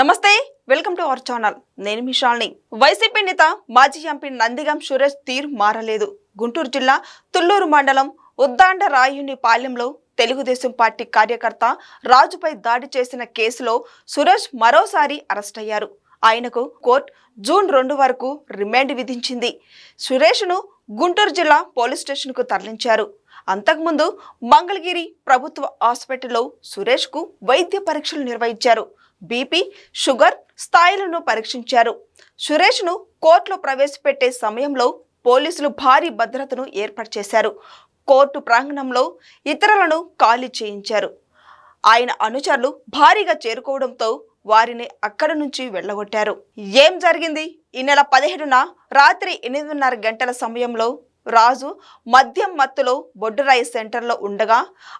నమస్తే welcome to our channel. నేను మీ Shalini. YCP నేత మాజీ ఎంపీ నందిగం సురేష్ తీరు మారలేదు. గుంటూరు జిల్లా తుళ్ళూరు మండలం ఉద్దాండ రాయుని పాలెంలో తెలుగుదేశం పార్టీ కార్యకర్త రాజుపై దాడి చేసిన కేసులో సురేష్ మరోసారి అరెస్ట్ అయ్యారు. ఆయనకు కోర్టు జూన్ రెండు వరకు రిమాండ్ విధించింది. సురేష్ను గుంటూరు జిల్లా పోలీస్ స్టేషన్కు తరలించారు. అంతకుముందు మంగళగిరి ప్రభుత్వ హాస్పిటల్లో సురేష్కు వైద్య పరీక్షలు నిర్వహించారు. బీపీ షుగర్ స్థాయిలను పరీక్షించారు. సురేష్ను కోర్టులో ప్రవేశపెట్టే సమయంలో పోలీసులు భారీ భద్రతను ఏర్పాటు చేశారు కోర్టు ప్రాంగణంలో ఇతరులను ఖాళీ చేయించారు. ఆయన అనుచరులు భారీగా చేరుకోవడంతో వారిని అక్కడి నుంచి వెళ్ళగొట్టారు. ఏం జరిగింది? ఈ నెల పదిహేడున రాత్రి ఎనిమిదిన్నర గంటల సమయంలో రాజు మద్యం మత్తులో బొడ్డురాయి సెంటర్లో ఉండగా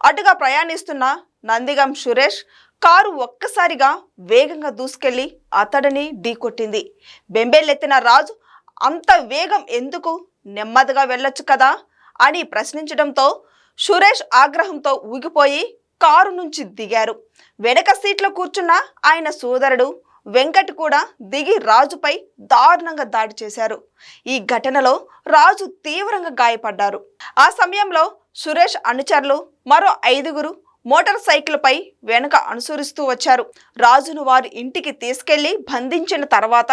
అటుగా ప్రయాణిస్తున్న నందిగం సురేష్ కారు ఒక్కసారిగా వేగంగా దూసుకెళ్ళి అతడిని ఢీకొట్టింది. బెంబేలెత్తిన రాజు అంత వేగం ఎందుకు? నెమ్మదిగా వెళ్ళొచ్చు కదా? అని ప్రశ్నించడంతో సురేష్ ఆగ్రహంతో ఊగిపోయి కారు నుంచి దిగారు. వెనక సీట్లో కూర్చున్న ఆయన సోదరుడు వెంకట్ కూడా దిగి రాజుపై దారుణంగా దాడి చేశారు. ఈ ఘటనలో రాజు తీవ్రంగా గాయపడ్డారు. ఆ సమయంలో సురేష్ అనుచరులు మరో ఐదుగురు మోటార్ సైకిల్పై వెనుక అనుసరిస్తూ వచ్చారు. రాజును వారి ఇంటికి తీసుకెళ్ళి బంధించిన తర్వాత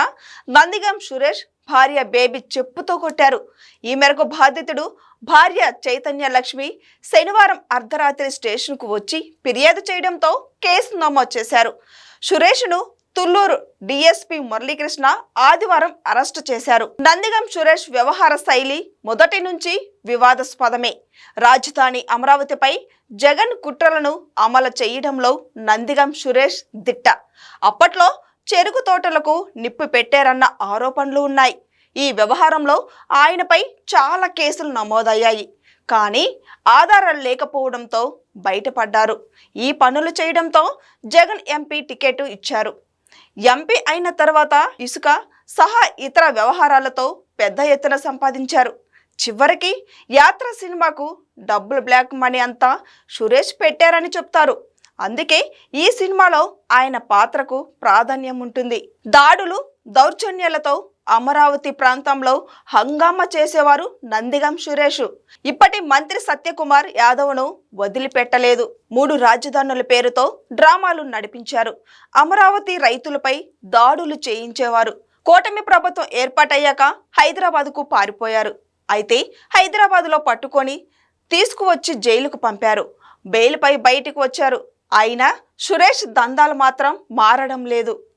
నందిగం సురేష్ భార్య బేబీ చెప్పుతో కొట్టారు. ఈ మేరకు బాధితుడు భార్య చైతన్య లక్ష్మి శనివారం అర్ధరాత్రి స్టేషన్కు వచ్చి ఫిర్యాదు చేయడంతో కేసు నమోదు చేశారు. సురేష్ను తుళ్ళూరు డిఎస్పి మురళీకృష్ణ ఆదివారం అరెస్టు చేశారు. నందిగం సురేష్ వ్యవహార శైలి మొదటి నుంచి వివాదాస్పదమే. రాజధాని అమరావతిపై జగన్ కుట్రలను అమలు చేయడంలో నందిగం సురేష్ దిట్ట. అప్పట్లో చెరుకు తోటలకు నిప్పు పెట్టారన్న ఆరోపణలు ఉన్నాయి. ఈ వ్యవహారంలో ఆయనపై చాలా కేసులు నమోదయ్యాయి. కానీ ఆధారాలు లేకపోవడంతో బయటపడ్డారు. ఈ పనులు చేయడంతో జగన్ ఎంపీ టికెట్ ఇచ్చారు. ఎంపీ అయిన తర్వాత ఇసుక సహా ఇతర వ్యవహారాలతో పెద్ద ఎత్తున సంపాదించారు. చివరికి యాత్ర సినిమాకు డబ్బులు బ్లాక్ మనీ అంతా సురేష్ పెట్టారని చెప్తారు. అందుకే ఈ సినిమాలో ఆయన పాత్రకు ప్రాధాన్యం ఉంటుంది. దాడులు దౌర్జన్యాలతో అమరావతి ప్రాంతంలో హంగామా చేసేవారు నందిగం సురేష్. ఇప్పటి మంత్రి సత్యకుమార్ యాదవ్ను వదిలిపెట్టలేదు. మూడు రాజధానుల పేరుతో డ్రామాలు నడిపించారు. అమరావతి రైతులపై దాడులు చేయించేవారు. కూటమి ప్రభుత్వం ఏర్పాటయ్యాక హైదరాబాద్కు పారిపోయారు. అయితే హైదరాబాద్లో పట్టుకొని తీసుకువచ్చి జైలుకు పంపారు. బెయిల్పై బయటికి వచ్చారు. అయినా సురేష్ దందాలు మాత్రం మారడం లేదు.